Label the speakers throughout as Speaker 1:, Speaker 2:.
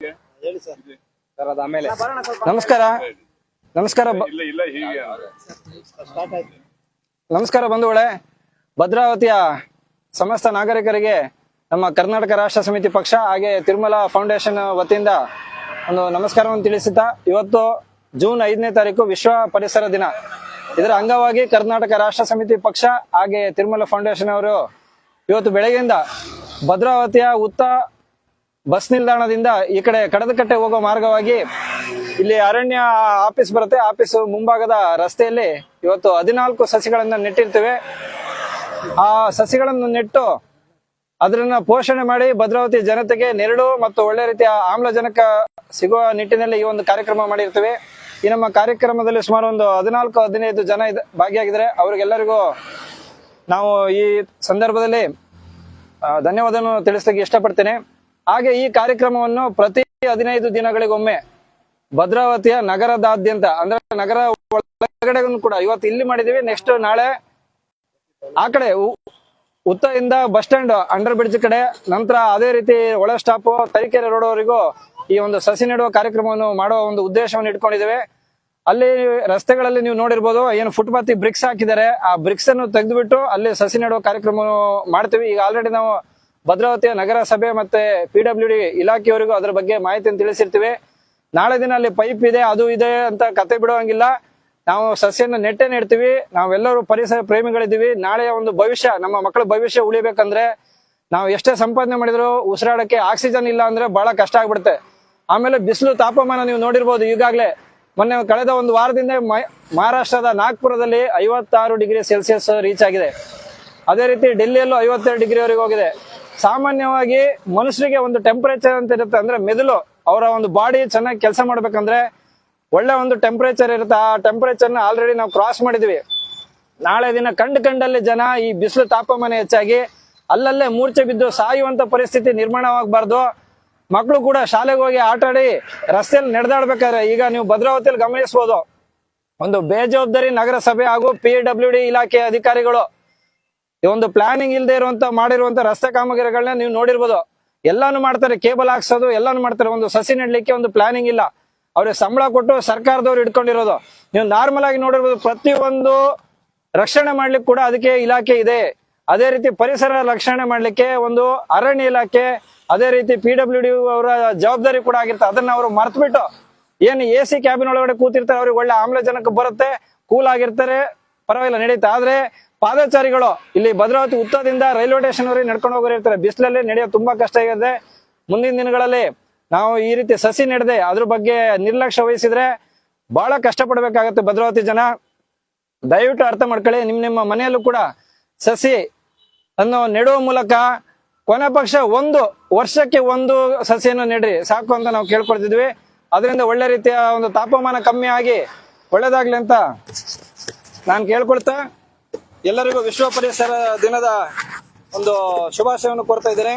Speaker 1: Sir. ಅದ ಆಮೇಲೆ. ನಮಸ್ಕಾರ. ನಮಸ್ಕಾರ
Speaker 2: ಇಲ್ಲ ಇಲ್ಲ ಹೀಗೆ.
Speaker 1: ನಮಸ್ಕಾರ ಬಂಧುಗಳೇ. ಭದ್ರಾವತಿಯ ಸಮಸ್ತ ನಾಗರಿಕರಿಗೆ ನಮ್ಮ ಕರ್ನಾಟಕ ರಾಷ್ಟ್ರ ಸಮಿತಿ ಪಕ್ಷ ಹಾಗೆ ತಿರುಮಲ ಫೌಂಡೇಶನ್ ವತಿಯಿಂದ ಒಂದು ನಮಸ್ಕಾರವನ್ನು ತಿಳಿಸುತ್ತಾ ಇವತ್ತು ಜೂನ್ ಐದನೇ ತಾರೀಕು ವಿಶ್ವ ಪರಿಸರ ದಿನ. ಇದರ ಅಂಗವಾಗಿ ಕರ್ನಾಟಕ ರಾಷ್ಟ್ರ ಸಮಿತಿ ಪಕ್ಷ ಹಾಗೆ ತಿರುಮಲ ಫೌಂಡೇಶನ್ ಅವರು ಇವತ್ತು ಬೆಳಗ್ಗೆಯಿಂದ ಭದ್ರಾವತಿಯ ಉತ್ತ ಬಸ್ ನಿಲ್ದಾಣದಿಂದ ಈ ಕಡೆ ಕಡದಕಟ್ಟೆ ಹೋಗೋ ಮಾರ್ಗವಾಗಿ ಇಲ್ಲಿ ಅರಣ್ಯ ಆಫೀಸ್ ಬರುತ್ತೆ. ಆಫೀಸ್ ಮುಂಭಾಗದ ರಸ್ತೆಯಲ್ಲಿ ಇವತ್ತು ಹದಿನಾಲ್ಕು ಸಸಿಗಳನ್ನ ನೆಟ್ಟಿರ್ತೇವೆ. ಆ ಸಸಿಗಳನ್ನು ನೆಟ್ಟು ಅದನ್ನ ಪೋಷಣೆ ಮಾಡಿ ಭದ್ರಾವತಿ ಜನತೆಗೆ ನೆರಳು ಮತ್ತು ಒಳ್ಳೆ ರೀತಿಯ ಆಮ್ಲಜನಕ ಸಿಗುವ ನಿಟ್ಟಿನಲ್ಲಿ ಈ ಒಂದು ಕಾರ್ಯಕ್ರಮ ಮಾಡಿರ್ತೇವೆ. ಈ ನಮ್ಮ ಕಾರ್ಯಕ್ರಮದಲ್ಲಿ ಸುಮಾರು ಒಂದು ಹದಿನಾಲ್ಕು, ಹದಿನೈದು ಜನ ಭಾಗಿಯಾಗಿದ್ದಾರೆ. ಅವ್ರಿಗೆಲ್ಲರಿಗೂ ನಾವು ಈ ಸಂದರ್ಭದಲ್ಲಿ ಧನ್ಯವಾದ ಧನ್ಯವಾದವನ್ನು ತಿಳಿಸ್ಲಿಕ್ಕೆ ಇಷ್ಟಪಡ್ತೇನೆ. ಹಾಗೆ ಈ ಕಾರ್ಯಕ್ರಮವನ್ನು ಪ್ರತಿ ಹದಿನೈದು ದಿನಗಳಿಗೊಮ್ಮೆ ಭದ್ರಾವತಿಯ ನಗರದಾದ್ಯಂತ, ಅಂದ್ರೆ ನಗರ ಒಳಗಡೆ ಕೂಡ ಇವತ್ತು ಇಲ್ಲಿ ಮಾಡಿದೀವಿ ನೆಕ್ಸ್ಟ್ ನಾಳೆ ಆ ಕಡೆ ಉ- ಉತ್ತದಿಂದ ಬಸ್ ಸ್ಟ್ಯಾಂಡ್ ಅಂಡರ್ ಬ್ರಿಡ್ಜ್ ಕಡೆ, ನಂತರ ಅದೇ ರೀತಿ ಒಳ ಸ್ಟಾಪ್ ತರೀಕೆರೆ ರೋಡ್ ವರೆಗೂ ಈ ಒಂದು ಸಸಿ ನೆಡುವ ಕಾರ್ಯಕ್ರಮವನ್ನು ಮಾಡುವ ಒಂದು ಉದ್ದೇಶವನ್ನು ಇಟ್ಕೊಂಡಿದ್ದೇವೆ. ಅಲ್ಲಿ ರಸ್ತೆಗಳಲ್ಲಿ ನೀವು ನೋಡಿರ್ಬೋದು, ಏನು ಫುಟ್ಪಾತಿ ಬ್ರಿಕ್ಸ್ ಹಾಕಿದ್ದಾರೆ. ಆ ಬ್ರಿಕ್ಸ್ ಅನ್ನು ತೆಗೆದುಬಿಟ್ಟು ಅಲ್ಲಿ ಸಸಿ ನೆಡುವ ಕಾರ್ಯಕ್ರಮವನ್ನು ಮಾಡ್ತೀವಿ. ಈಗ ಆಲ್ರೆಡಿ ನಾವು ಭದ್ರಾವತಿಯ ನಗರಸಭೆ ಮತ್ತೆ ಪಿ ಡಬ್ಲ್ಯೂ ಡಿ ಇಲಾಖೆಯವರಿಗೂ ಅದರ ಬಗ್ಗೆ ಮಾಹಿತಿಯನ್ನು ತಿಳಿಸಿರ್ತೀವಿ. ನಾಳೆ ದಿನ ಅಲ್ಲಿ ಪೈಪ್ ಇದೆ, ಅದು ಇದೆ ಅಂತ ಕತೆ ಬಿಡುವಂಗಿಲ್ಲ ನಾವು ಸಸ್ಯನ ನೆಟ್ಟೆ ನೆಡ್ತೀವಿ. ನಾವೆಲ್ಲರೂ ಪರಿಸರ ಪ್ರೇಮಿಗಳಿದ್ದೀವಿ. ನಾಳೆಯ ಒಂದು ಭವಿಷ್ಯ, ನಮ್ಮ ಮಕ್ಕಳ ಭವಿಷ್ಯ ಉಳಿಬೇಕಂದ್ರೆ ನಾವು ಎಷ್ಟೇ ಸಂಪಾದನೆ ಮಾಡಿದ್ರು ಉಸಿರಾಡಕ್ಕೆ ಆಕ್ಸಿಜನ್ ಇಲ್ಲ ಅಂದ್ರೆ ಬಹಳ ಕಷ್ಟ ಆಗ್ಬಿಡುತ್ತೆ. ಆಮೇಲೆ ಬಿಸಿಲು ತಾಪಮಾನ ನೀವು ನೋಡಿರ್ಬೋದು ಈಗಾಗಲೇ. ಮೊನ್ನೆ ಕಳೆದ ಒಂದು ವಾರದಿಂದ ಮಹಾರಾಷ್ಟ್ರದ ನಾಗ್ಪುರದಲ್ಲಿ ಐವತ್ತಾರು ಡಿಗ್ರಿ ಸೆಲ್ಸಿಯಸ್ ರೀಚ್ ಆಗಿದೆ. ಅದೇ ರೀತಿ ಡೆಲ್ಲಿಯಲ್ಲೂ ಐವತ್ತೆರಡು ಡಿಗ್ರಿವರೆಗೆ ಹೋಗಿದೆ. ಸಾಮಾನ್ಯವಾಗಿ ಮನುಷ್ಯರಿಗೆ ಒಂದು ಟೆಂಪರೇಚರ್ ಅಂತ ಇರುತ್ತೆ ಅಂದ್ರೆ ಮೆದುಳು, ಅವರ ಒಂದು ಬಾಡಿ ಚೆನ್ನಾಗಿ ಕೆಲಸ ಮಾಡ್ಬೇಕಂದ್ರೆ ಒಳ್ಳೆ ಒಂದು ಟೆಂಪರೇಚರ್ ಇರುತ್ತೆ. ಆ ಟೆಂಪರೇಚರ್ನ ಆಲ್ರೆಡಿ ನಾವು ಕ್ರಾಸ್ ಮಾಡಿದ್ವಿ. ನಾಳೆ ದಿನ ಕಂಡು ಕಂಡಲ್ಲಿ ಜನ ಈ ಬಿಸಿಲು ತಾಪಮಾನ ಹೆಚ್ಚಾಗಿ ಅಲ್ಲಲ್ಲೇ ಮೂರ್ಛೆ ಬಿದ್ದು ಸಾಯುವಂತ ಪರಿಸ್ಥಿತಿ ನಿರ್ಮಾಣವಾಗಬಾರ್ದು. ಮಕ್ಕಳು ಕೂಡ ಶಾಲೆಗೆ ಹೋಗಿ ಆಟ ಆಡಿ ರಸ್ತೆಯಲ್ಲಿ ನಡೆದಾಡ್ಬೇಕಾದ್ರೆ ಈಗ ನೀವು ಭದ್ರಾವತಿಯಲ್ಲಿ ಗಮನಿಸಬಹುದು ಒಂದು ಬೇಜವಾಬ್ದಾರಿ ನಗರಸಭೆ ಹಾಗೂ ಪಿ ಡಬ್ಲ್ಯೂ ಡಿ ಇಲಾಖೆ ಅಧಿಕಾರಿಗಳು ಈ ಒಂದು ಪ್ಲಾನಿಂಗ್ ಇಲ್ಲದೆ ಇರುವಂತ ಮಾಡಿರುವಂತ ರಸ್ತೆ ಕಾಮಗಾರಿಗಳನ್ನ ನೀವು ನೋಡಿರ್ಬೋದು. ಎಲ್ಲಾನು ಮಾಡ್ತಾರೆ ಕೇಬಲ್ ಹಾಕ್ಸೋದು, ಎಲ್ಲಾನು ಮಾಡ್ತಾರೆ. ಒಂದು ಸಸಿ ನೆಡ್ಲಿಕ್ಕೆ ಒಂದು ಪ್ಲಾನಿಂಗ್ ಇಲ್ಲ. ಅವ್ರಿಗೆ ಸಂಬಳ ಕೊಟ್ಟು ಸರ್ಕಾರದವ್ರು ಇಟ್ಕೊಂಡಿರೋದು. ನೀವು ನಾರ್ಮಲ್ ಆಗಿ ನೋಡಿರ್ಬೋದು, ಪ್ರತಿಯೊಂದು ರಕ್ಷಣೆ ಮಾಡ್ಲಿಕ್ಕೆ ಕೂಡ ಅದಕ್ಕೆ ಇಲಾಖೆ ಇದೆ. ಅದೇ ರೀತಿ ಪರಿಸರ ರಕ್ಷಣೆ ಮಾಡ್ಲಿಕ್ಕೆ ಒಂದು ಅರಣ್ಯ ಇಲಾಖೆ, ಅದೇ ರೀತಿ ಪಿ ಅವರ ಜವಾಬ್ದಾರಿ ಕೂಡ ಆಗಿರ್ತಾರೆ ಅದನ್ನ ಅವರು ಮರ್ತ್ಬಿಟ್ಟು, ಏನು ಎ ಸಿ ಕ್ಯಾಬಿನ್ ಒಳಗಡೆ ಕೂತಿರ್ತಾರೆ, ಅವ್ರಿಗೆ ಒಳ್ಳೆ ಆಮ್ಲಜನಕ ಬರುತ್ತೆ ಕೂಲ್ ಆಗಿರ್ತಾರೆ. ಪರವಾಗಿಲ್ಲ, ನಡೀತಾ. ಆದ್ರೆ ಪಾದಚಾರಿಗಳು, ಇಲ್ಲಿ ಭದ್ರಾವತಿ ಉತ್ತರದಿಂದ ರೈಲ್ವೆ ಸ್ಟೇಷನ್ ವರೆಗೆ ನಡ್ಕೊಂಡು ಹೋಗೋರು ಇರ್ತಾರೆ. ಬಿಸಿಲಲ್ಲಿ ನಡೆಯೋದು ತುಂಬಾ ಕಷ್ಟ ಆಗಿದೆ. ಮುಂದಿನ ದಿನಗಳಲ್ಲಿ ನಾವು ಈ ರೀತಿ ಸಸಿ ನೆಡದೆ ಅದ್ರ ಬಗ್ಗೆ ನಿರ್ಲಕ್ಷ್ಯ ವಹಿಸಿದ್ರೆ ಬಹಳ ಕಷ್ಟಪಡಬೇಕಾಗತ್ತೆ ಭದ್ರಾವತಿ ಜನ. ದಯವಿಟ್ಟು ಅರ್ಥ ಮಾಡ್ಕೊಳ್ಳಿ, ನಿಮ್ ನಿಮ್ಮ ಮನೆಯಲ್ಲೂ ಕೂಡ ಸಸಿ ಅನ್ನು ನೆಡುವ ಮೂಲಕ ಕೊನೆ ಪಕ್ಷ ಒಂದು ವರ್ಷಕ್ಕೆ ಒಂದು ಸಸಿಯನ್ನು ನೆಡ್ರಿ, ಸಾಕು ಅಂತ ನಾವು ಕೇಳ್ಕೊಳ್ತಿದ್ವಿ. ಅದರಿಂದ ಒಳ್ಳೆ ರೀತಿಯ ಒಂದು ತಾಪಮಾನ ಕಮ್ಮಿ ಆಗಿ ಒಳ್ಳೇದಾಗ್ಲಿ ಅಂತ. ನಾನು ಕೇಳ್ಕೊಳ್ತಾ ಎಲ್ಲರಿಗೂ ವಿಶ್ವ ಪರಿಸರ ದಿನದ ಒಂದು ಶುಭಾಶಯವನ್ನು ಕೋರ್ತಾ ಇದ್ದೇನೆ.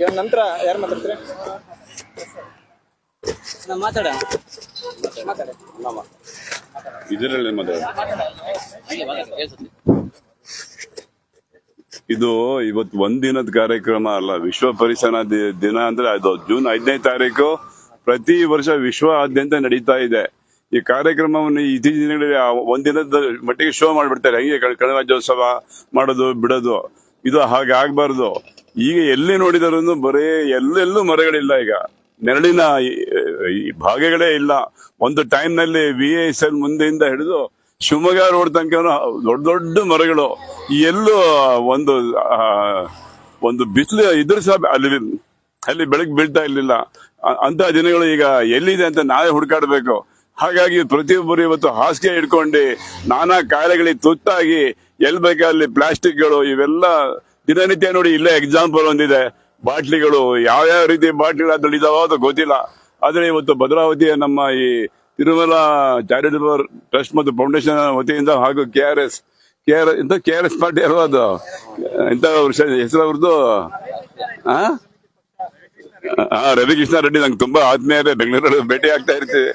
Speaker 1: ಇವಾಗ ನಂತರ ಯಾರು ಮಾತಾಡ್ತೀರಿ?
Speaker 3: ಮಾತಾಡ.
Speaker 2: ಇದರಲ್ಲಿ ಇದು ಇವತ್ತು ಒಂದ್ ದಿನದ ಕಾರ್ಯಕ್ರಮ ಅಲ್ಲ ವಿಶ್ವ ಪರಿಸರ ದಿನ ಅಂದ್ರೆ ಅದು ಜೂನ್ ಐದನೇ ತಾರೀಕು. ಪ್ರತಿ ವರ್ಷ ವಿಶ್ವ ಆದ್ಯಂತ ನಡೀತಾ ಇದೆ. ಈ ಕಾರ್ಯಕ್ರಮವನ್ನು ಇತ್ತೀಚಿನ ದಿನಗಳಲ್ಲಿ ಒಂದಿನದ ಮಟ್ಟಿಗೆ ಶೋ ಮಾಡಿಬಿಡ್ತಾರೆ. ಹಂಗೆ ಗಣರಾಜ್ಯೋತ್ಸವ ಮಾಡೋದು, ಬಿಡೋದು, ಇದು ಹಾಗೆ ಆಗ್ಬಾರ್ದು. ಈಗ ಎಲ್ಲಿ ನೋಡಿದರೂ ಬರೀ ಎಲ್ಲೆಲ್ಲೂ ಮರಗಳಿಲ್ಲ ಈಗ. ನೆರಳಿನ ಭಾಗಗಳೇ ಇಲ್ಲ. ಒಂದು ಟೈಮ್ನಲ್ಲಿ ವಿ ಎಸ್ ಎಲ್ ಮುಂದೆಯಿಂದ ಹಿಡಿದು ಶಿವಮೊಗ್ಗ ರೋಡ್ ತನಕ ದೊಡ್ಡ ದೊಡ್ಡ ಮರಗಳು. ಎಲ್ಲೂ ಒಂದು ಒಂದು ಬಿಸಿಲು ಇದ್ರ ಸಹ ಅಲ್ಲಿ ಅಲ್ಲಿ ಬೆಳಗ್ಗೆ ಬೀಳ್ತಾ ಇರ್ಲಿಲ್ಲ. ಅಂತ ದಿನಗಳು ಈಗ ಎಲ್ಲಿದೆ ಅಂತ ನಾವೇ ಹುಡುಕಾಡ್ಬೇಕು. ಹಾಗಾಗಿ ಪ್ರತಿಯೊಬ್ಬರು ಇವತ್ತು ಹಾಸಿಗೆ ಇಟ್ಕೊಂಡು ನಾನಾ ಕಾಯಿಲೆಗಳಿಗೆ ತುತ್ತಾಗಿ ಎಲ್ ಬೇಕಾದಲ್ಲಿ ಪ್ಲಾಸ್ಟಿಕ್ಗಳು ಇವೆಲ್ಲ ದಿನನಿತ್ಯ ನೋಡಿ ಇಲ್ಲೇ ಎಕ್ಸಾಂಪಲ್ ಒಂದಿದೆ. ಬಾಟ್ಲಿಗಳು ಯಾವ್ಯಾವ ರೀತಿ ಬಾಟ್ಲಿಗಳು ಅದ್ರಲ್ಲಿ ಗೊತ್ತಿಲ್ಲ. ಆದ್ರೆ ಇವತ್ತು ಭದ್ರಾವತಿಯ ನಮ್ಮ ಈ ತಿರುಮಲ ಚಾರಿಟಬಲ್ ಟ್ರಸ್ಟ್ ಮತ್ತು ಫೌಂಡೇಶನ್ ವತಿಯಿಂದ ಹಾಗೂ K R S K R ಎಂತ ಕೆ ಆರ್ ಎಸ್ ಪಾರ್ಟಿ ಅಲ್ವಾ ಅದು? ಇಂತ ಹೆಸರು ಅವ್ರದ್ದು? ಆ? ರವಿಕೃಷ್ಣ ರೆಡ್ಡಿ ನಂಗೆ ತುಂಬಾ ಆತ್ಮೀಯರೇ ಬೆಂಗಳೂರಲ್ಲಿ ಭೇಟಿ ಆಗ್ತಾ ಇರ್ತೀವಿ.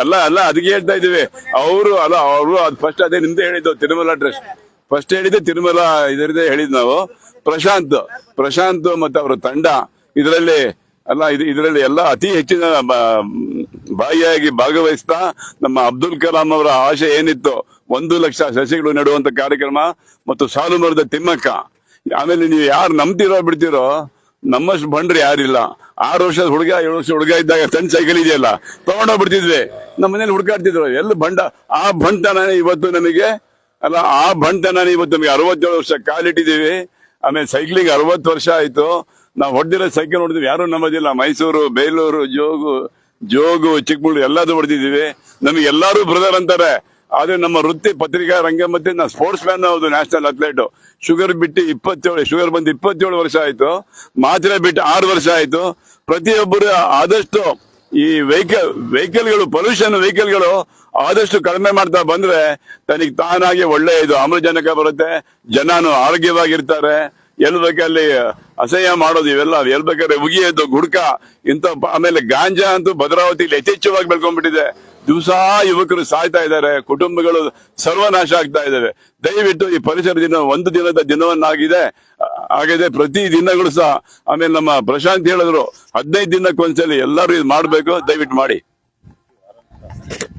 Speaker 2: ಅಲ್ಲ ಅಲ್ಲ, ಅದಕ್ಕೆ ಹೇಳ್ತಾ ಇದೀವಿ ಅವರು, ಅಲ್ಲ, ಅವರು ಅದು ಫಸ್ಟ್ ಅದೇ ನಿಮ್ದೇ ಹೇಳಿದ್ದು, ತಿರುಮಲ ಟ್ರಸ್ಟ್ ಫಸ್ಟ್ ಹೇಳಿದ್ದೆ ತಿರುಮಲ, ಇದರದೇ ಹೇಳಿದ್ ನಾವು. ಪ್ರಶಾಂತ್ ಪ್ರಶಾಂತ್ ಮತ್ತೆ ಅವರ ತಂಡ, ಇದರಲ್ಲಿ, ಅಲ್ಲ, ಇದು, ಇದರಲ್ಲಿ ಎಲ್ಲ ಅತಿ ಹೆಚ್ಚಿನ ಬಾಯಿಯಾಗಿ ಭಾಗವಹಿಸ್ತಾ ನಮ್ಮ ಅಬ್ದುಲ್ ಕಲಾಂ ಅವರ ಆಶೆ ಏನಿತ್ತು, ಒಂದು ಲಕ್ಷ ಸಸಿಗಳು ನೆಡುವಂತ ಕಾರ್ಯಕ್ರಮ ಮತ್ತು ಸಾಲು ಮರದ ತಿಮ್ಮಕ್ಕ. ಆಮೇಲೆ ನೀವು ಯಾರು ನಂಬ್ತಿರೋ ಬಿಡ್ತಿರೋ ನಮ್ಮಷ್ಟು ಬಂಡ್ರಿ ಯಾರಿಲ್ಲ. ಆರು ವರ್ಷದ ಹುಡುಗ, ಏಳು ವರ್ಷ ಹುಡುಗ ಇದ್ದಾಗ ಸಣ್ಣ ಸೈಕಲ್ ಇದೆಯಲ್ಲ? ತಗೊಂಡೋಗ್ಬಿಡ್ತಿದ್ವಿ ನಮ್ಮ ಮನೇಲಿ ಹುಡುಕಾಡ್ತಿದ್ರು. ಎಲ್ಲ ಬಂಡ? ಆ ಬಂಟನ ಇವತ್ತು ನಮಗೆ, ಅಲ್ಲ, ಆ ಬಂಟನ ಇವತ್ತು ನಮಗೆ ಅರವತ್ತೇಳು ವರ್ಷ ಕಾಲಿಟ್ಟಿದ್ದೀವಿ. ಆಮೇಲೆ ಸೈಕ್ಲಿಂಗ್ ಅರವತ್ತು ವರ್ಷ ಆಯ್ತು. ನಾವು ಹೊಡೆದಿರೋ ಸೈಕಲ್ ಹೊಡೆದಿವಿ ಯಾರು ನಂಬೋದಿಲ್ಲ. ಮೈಸೂರು, ಬೇಲೂರು, ಜೋಗು ಜೋಗು, ಚಿಕ್ಕಮಗಳೂರು ಎಲ್ಲಾದ್ರು ಹೊಡೆದಿದ್ದೀವಿ. ನಮಗೆ ಎಲ್ಲರೂ ಬ್ರದರ್ ಅಂತಾರೆ. ಆದ್ರೆ ನಮ್ಮ ವೃತ್ತಿ ಪತ್ರಿಕಾ ರಂಗ ಮತ್ತೆ ನಾ ಸ್ಪೋರ್ಟ್ಸ್ ಮ್ಯಾನ್ ಹೌದು ನ್ಯಾಷನಲ್ ಅಥ್ಲೇಟ್ ಶುಗರ್ ಬಿಟ್ಟು ಇಪ್ಪತ್ತೇಳು ಶುಗರ್ ಬಂದು ಇಪ್ಪತ್ತೇಳು ವರ್ಷ ಆಯ್ತು. ಮಾತ್ರೆ ಬಿಟ್ಟು ಆರು ವರ್ಷ ಆಯ್ತು. ಪ್ರತಿಯೊಬ್ಬರು ಆದಷ್ಟು ಈ ವೆಹಿಕಲ್ ವೆಹಿಕಲ್ಗಳು ಪೊಲ್ಯೂಷನ್ ವೆಹಿಕಲ್ಗಳು ಆದಷ್ಟು ಕಡಿಮೆ ಮಾಡ್ತಾ ಬಂದ್ರೆ ತನಗೆ ತಾನಾಗಿ ಒಳ್ಳೆ ಇದು. ಆಮ್ಲಜನಕ ಬರುತ್ತೆ, ಜನನು ಆರೋಗ್ಯವಾಗಿರ್ತಾರೆ. ಎಲ್ ಬೇಕಲ್ಲಿ ಅಸಹ್ಯ ಮಾಡೋದು ಇವೆಲ್ಲ. ಎಲ್ ಬೇಕಾದ್ರೆ ಉಗಿಯೋದು ಗುಡ್ಕ, ಇಂಥ ಆಮೇಲೆ ಗಾಂಜಾ ಅಂತೂ ಭದ್ರಾವತಿಲಿ ಯಥೇಚ್ಛವಾಗಿ ಬೆಳ್ಕೊಂಡ್ಬಿಟ್ಟಿದೆ. ದಿವಸ ಯುವಕರು ಸಾಯ್ತಾ ಇದ್ದಾರೆ, ಕುಟುಂಬಗಳು ಸರ್ವನಾಶ ಆಗ್ತಾ ಇದ್ದಾವೆ. ದಯವಿಟ್ಟು ಈ ಪರಿಸರ ದಿನ ಒಂದು ದಿನದ ದಿನವನ್ನಾಗಿದೆ. ಆಗಿದೆ ಪ್ರತಿ ದಿನಗಳು ಸಹ, ಆಮೇಲೆ ನಮ್ಮ ಪ್ರಶಾಂತ್ ಹೇಳಿದ್ರು, ಹದಿನೈದು ದಿನಕ್ಕೊಂದ್ಸಲಿ ಎಲ್ಲರೂ ಇದು ಮಾಡ್ಬೇಕು, ದಯವಿಟ್ಟು ಮಾಡಿ.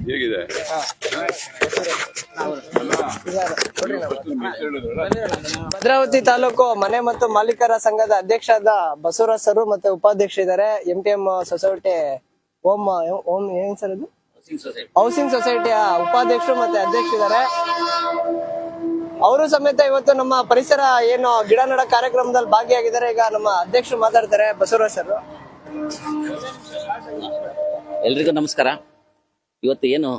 Speaker 2: ಹೇಗಿದೆ?
Speaker 3: ಭದ್ರಾವತಿ ತಾಲೂಕು ಮನೆ ಮತ್ತು ಮಾಲೀಕರ ಸಂಘದ ಅಧ್ಯಕ್ಷರಾದ ಬಸವರಾಜ್ ಸರ್ ಮತ್ತೆ ಉಪಾಧ್ಯಕ್ಷ ಇದ್ದಾರೆ. ಎಂ ಟಿ ಎಂ ಸೊಸೈಟಿ, ಓಂ ಓಂ, ಏನ್ ಸರ್ ಇದು ಹೌಸಿಂಗ್ ಸೊಸೈಟಿಯ ಉಪಾಧ್ಯಕ್ಷರು ಮತ್ತೆ ಅಧ್ಯಕ್ಷ ಇದ್ದಾರೆ ಅವರು ಸಮೇತ ಇವತ್ತು ನಮ್ಮ ಪರಿಸರ ಏನು ಗಿಡ ನೆಡ ಕಾರ್ಯಕ್ರಮದಲ್ಲಿ ಭಾಗಿಯಾಗಿದ್ದಾರೆ. ಈಗ ನಮ್ಮ ಅಧ್ಯಕ್ಷರು ಮಾತಾಡ್ತಾರೆ ಬಸವರಾಜ್ ಸರ್.
Speaker 4: ಎಲ್ರಿಗೂ ನಮಸ್ಕಾರ. ಇವತ್ತು ಏನು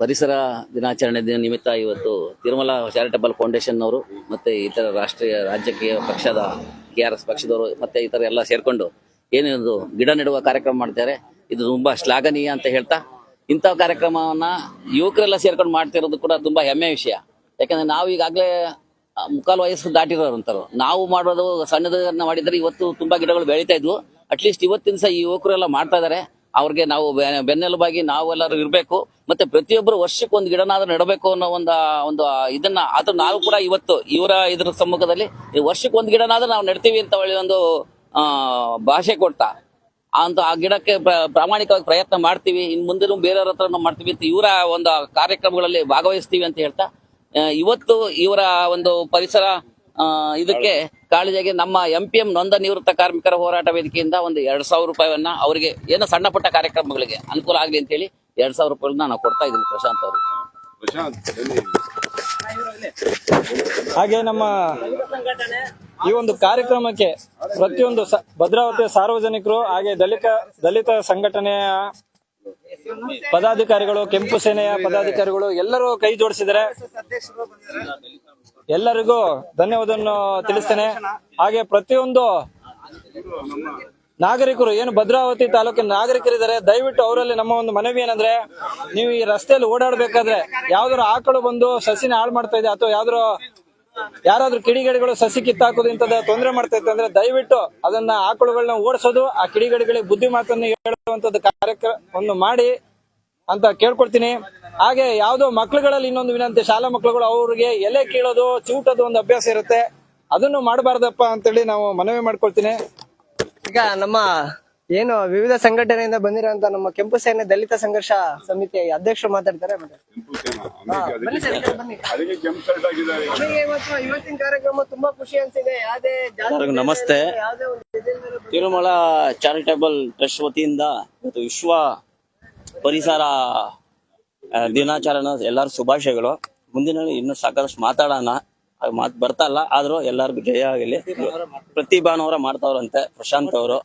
Speaker 4: ಪರಿಸರ ದಿನಾಚರಣೆ ದಿನ ನಿಮಿತ್ತ ಇವತ್ತು ತಿರುಮಲ ಚಾರಿಟಬಲ್ ಫೌಂಡೇಶನ್ ಅವರು ಮತ್ತೆ ಇತರ ರಾಷ್ಟ್ರೀಯ ರಾಜಕೀಯ ಪಕ್ಷದ ಕೆ ಆರ್ ಎಸ್ ಪಕ್ಷದವರು ಮತ್ತೆ ಇತರ ಎಲ್ಲ ಸೇರ್ಕೊಂಡು ಏನಿದು ಗಿಡ ನೆಡುವ ಕಾರ್ಯಕ್ರಮ ಮಾಡ್ತಾರೆ ಇದು ತುಂಬಾ ಶ್ಲಾಘನೀಯ ಅಂತ ಹೇಳ್ತಾ ಇಂಥ ಕಾರ್ಯಕ್ರಮವನ್ನ ಯುವಕರೆಲ್ಲ ಸೇರ್ಕೊಂಡು ಮಾಡ್ತಿರೋದು ಕೂಡ ತುಂಬಾ ಹೆಮ್ಮೆ ವಿಷಯ. ಯಾಕಂದ್ರೆ ನಾವು ಈಗಾಗಲೇ ಮುಕ್ಕಾಲು ವಯಸ್ಸು ದಾಟಿರೋರು ಅಂತಾರೆ ನಾವು ಮಾಡೋದು ಸಣ್ಣದನ್ನ ಮಾಡಿದ್ರೆ ಇವತ್ತು ತುಂಬಾ ಗಿಡಗಳು ಬೆಳೀತಾ ಇದ್ವು. ಅಟ್ಲೀಸ್ಟ್ ಇವತ್ತಿನ ಸಹ ಈ ಯುವಕರೆಲ್ಲ ಮಾಡ್ತಾ ಇದಾರೆ. ಅವ್ರಿಗೆ ನಾವು ಬೆನ್ನೆಲುಬಾಗಿ ನಾವೆಲ್ಲರೂ ಇರಬೇಕು. ಮತ್ತೆ ಪ್ರತಿಯೊಬ್ಬರು ವರ್ಷಕ್ಕೆ ಒಂದು ಗಿಡನಾದ್ರೂ ನೆಡಬೇಕು ಅನ್ನೋ ಒಂದು ಒಂದು ಇದನ್ನ, ಆದ್ರೂ ನಾವು ಕೂಡ ಇವತ್ತು ಇವರ ಇದ್ರ ಸಮ್ಮುಖದಲ್ಲಿ ವರ್ಷಕ್ಕೆ ಒಂದು ಗಿಡನಾದ್ರೂ ನಾವು ನೆಡ್ತೀವಿ ಅಂತ ಹೇಳಿ ಒಂದು ಭಾಷೆ ಕೊಡ್ತಾ. ಅಂತ ಆ ಗಿಡಕ್ಕೆ ಪ್ರ- ಪ್ರಾಮಾಣಿಕವಾಗಿ ಪ್ರಯತ್ನ ಮಾಡ್ತೀವಿ ಇನ್ ಮುಂದಿನ ಬೇರೆಯವ್ರ ಹತ್ರ ಮಾಡ್ತೀವಿ ಅಂತ ಇವರ ಒಂದು ಕಾರ್ಯಕ್ರಮಗಳಲ್ಲಿ ಭಾಗವಹಿಸ್ತೀವಿ ಅಂತ ಹೇಳ್ತಾ ಇವತ್ತು ಇವರ ಒಂದು ಪರಿಸರ ಇದಕ್ಕೆ ಕಾಳಜಿಯಾಗಿ ನಮ್ಮ ಎಂ ಪಿ ಎಂ ನೊಂದ ನಿವೃತ್ತ ಕಾರ್ಮಿಕರ ಹೋರಾಟ ವೇದಿಕೆಯಿಂದ ಒಂದು ಎರಡ್ ಸಾವಿರ ರೂಪಾಯಿಯನ್ನ ಅವರಿಗೆ ಏನೋ ಸಣ್ಣ ಪುಟ್ಟ ಕಾರ್ಯಕ್ರಮಗಳಿಗೆ ಅನುಕೂಲ ಆಗಲಿ ಅಂತ ಹೇಳಿ ಎರಡ್ ಸಾವಿರ ರೂಪಾಯಿನ ನಾವು ಕೊಡ್ತಾ ಇದ್ದೀನಿ ಪ್ರಶಾಂತ್ ಅವರು.
Speaker 1: ಹಾಗೆ ನಮ್ಮ ಈ ಒಂದು ಕಾರ್ಯಕ್ರಮಕ್ಕೆ ಪ್ರತಿಯೊಂದು ಭದ್ರಾವತಿಯ ಸಾರ್ವಜನಿಕರು ಹಾಗೆ ದಲಿತ ದಲಿತ ಸಂಘಟನೆಯ ಪದಾಧಿಕಾರಿಗಳು, ಕೆಂಪು ಸೇನೆಯ ಪದಾಧಿಕಾರಿಗಳು ಎಲ್ಲರೂ ಕೈ ಜೋಡಿಸಿದರೆ ಎಲ್ಲರಿಗೂ ಧನ್ಯವಾದವನ್ನು ತಿಳಿಸ್ತೇನೆ. ಹಾಗೆ ಪ್ರತಿಯೊಂದು ನಾಗರಿಕರು ಏನು ಭದ್ರಾವತಿ ತಾಲೂಕಿನ ನಾಗರಿಕರಿದ್ದಾರೆ, ದಯವಿಟ್ಟು ಅವರಲ್ಲಿ ನಮ್ಮ ಒಂದು ಮನವಿ ಏನಂದ್ರೆ, ನೀವು ಈ ರಸ್ತೆಯಲ್ಲಿ ಓಡಾಡ್ಬೇಕಾದ್ರೆ ಯಾವ್ದಾರು ಆಕಳು ಬಂದು ಸಸಿನ ಹಾಳು ಮಾಡ್ತಾ ಇದೆ ಅಥವಾ ಯಾವ್ದಾರು ಯಾರಾದ್ರೂ ಕಿಡಿಗಡಿಗಳು ಸಸಿ ಕಿತ್ತಾಕೋದು ಇಂಥದ್ದು ತೊಂದರೆ ಮಾಡ್ತಾ ಇತ್ತು ಅಂದ್ರೆ ದಯವಿಟ್ಟು ಅದನ್ನ ಆಕಳುಗಳನ್ನ ಓಡಿಸೋದು, ಆ ಕಿಡಿಗೇಡಿಗಳಿಗೆ ಬುದ್ಧಿ ಮಾತನ್ನು ಹೇಳುವಂತದ್ದು ಕಾರ್ಯಕ್ರಮ ಒಂದು ಮಾಡಿ ಅಂತ ಕೇಳ್ಕೊಳ್ತೀನಿ ಹಾಗೆ ಯಾವ್ದೋ ಮಕ್ಳುಗಳಲ್ಲಿ ಇನ್ನೊಂದು ವಿನಂತಿ, ಶಾಲಾ ಮಕ್ಳುಗಳು ಅವ್ರಿಗೆ ಎಲೆ ಕೀಳೋದು, ಚೂಟೋದು ಒಂದು ಅಭ್ಯಾಸ ಇರುತ್ತೆ. ಅದನ್ನು ಮಾಡಬಾರ್ದಪ್ಪ ಅಂತೇಳಿ ನಾವು ಮನವಿ ಮಾಡ್ಕೊಳ್ತೀನಿ.
Speaker 3: ಈಗ ನಮ್ಮ ಏನು ವಿವಿಧ ಸಂಘಟನೆಯಿಂದ ಬಂದಿರುವಂತ ನಮ್ಮ ಕೆಂಪು ಸೇನೆ ದಲಿತ ಸಂಘರ್ಷ ಸಮಿತಿ ಅಧ್ಯಕ್ಷರು ಮಾತಾಡ್ತಾರೆ ಇವತ್ತಿನ ಕಾರ್ಯಕ್ರಮ ತುಂಬಾ ಖುಷಿ ಅನ್ಸಿದೆ. ಯಾವ್ದೇ ಜಾತಿ
Speaker 4: ನಮಸ್ತೆ. ತಿರುಮಲ ಚಾರಿಟಬಲ್ ಟ್ರಸ್ಟ್ ವತಿಯಿಂದ ಇವತ್ತು ವಿಶ್ವ ಪರಿಸರ ದಿನಾಚರಣೆ ಎಲ್ಲರೂ ಶುಭಾಶಯಗಳು. ಮುಂದಿನ ಇನ್ನೂ ಸಾಕಷ್ಟು ಮಾತಾಡೋಣ. ಅದು ಮಾತು ಬರ್ತಾ ಇಲ್ಲ. ಆದ್ರೂ ಎಲ್ಲಾರ್ಗು ಜಯ ಆಗಲಿ. ಪ್ರತಿ ಭಾನುವಾರ ಮಾಡ್ತಾವ್ರಂತೆ. ಪ್ರಶಾಂತ್ ಅವರು.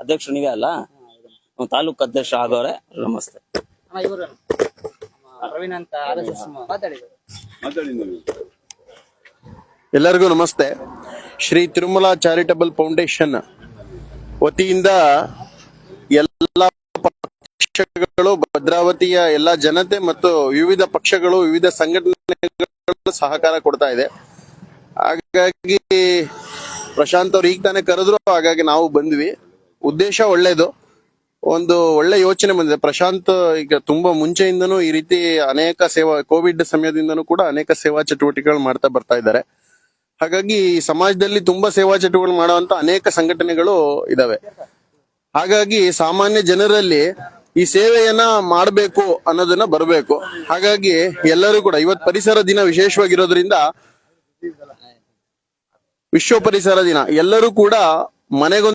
Speaker 4: ಅಧ್ಯಕ್ಷರು ನೀವೇ ಅಲ್ಲ? ತಾಲೂಕ್ ಅಧ್ಯಕ್ಷ ಆಗೋರೆ ನಮಸ್ತೆ.
Speaker 5: ಎಲ್ಲರಿಗೂ ನಮಸ್ತೆ. ಶ್ರೀ ತಿರುಮಲ ಚಾರಿಟಬಲ್ ಫೌಂಡೇಶನ್ ವತಿಯಿಂದ ಎಲ್ಲ ಪಕ್ಷಗಳು ಭದ್ರಾವತಿಯ ಎಲ್ಲ ಜನತೆ ಮತ್ತು ವಿವಿಧ ಪಕ್ಷಗಳು ವಿವಿಧ ಸಂಘಟನೆಗಳು ಸಹಕಾರ ಕೊಡ್ತಾ ಇದೆ. ಹಾಗಾಗಿ ಪ್ರಶಾಂತ್ ಅವ್ರು ಈಗ ತಾನೇ ಕರೆದ್ರು, ಹಾಗಾಗಿ ನಾವು ಬಂದ್ವಿ. ಉದ್ದೇಶ ಒಳ್ಳೇದು. ಒಂದು ಒಳ್ಳೆ ಯೋಚನೆ ಬಂದಿದೆ. ಪ್ರಶಾಂತ್ ಈಗ ತುಂಬಾ ಮುಂಚೆಯಿಂದನೂ ಈ ರೀತಿ ಅನೇಕ ಸೇವಾ, ಕೋವಿಡ್ ಸಮಯದಿಂದನೂ ಕೂಡ ಅನೇಕ ಸೇವಾ ಚಟುವಟಿಕೆಗಳು ಮಾಡ್ತಾ ಬರ್ತಾ ಇದ್ದಾರೆ. ಹಾಗಾಗಿ ಈ ಸಮಾಜದಲ್ಲಿ ತುಂಬಾ ಸೇವಾ ಚಟುವಟಿಕೆ ಮಾಡುವಂತ ಅನೇಕ ಸಂಘಟನೆಗಳು ಇದಾವೆ. ಹಾಗಾಗಿ ಸಾಮಾನ್ಯ ಜನರಲ್ಲಿ ಈ ಸೇವೆಯನ್ನ ಮಾಡಬೇಕು ಅನ್ನೋದನ್ನ ಬರಬೇಕು. ಹಾಗಾಗಿ ಎಲ್ಲರೂ ಕೂಡ, ಇವತ್ತು ಪರಿಸರ ದಿನ ವಿಶೇಷವಾಗಿರೋದ್ರಿಂದ ವಿಶ್ವ ಪರಿಸರ ದಿನ. ಎಲ್ಲರೂ ಕೂಡ ಮನೆಗೊಂದು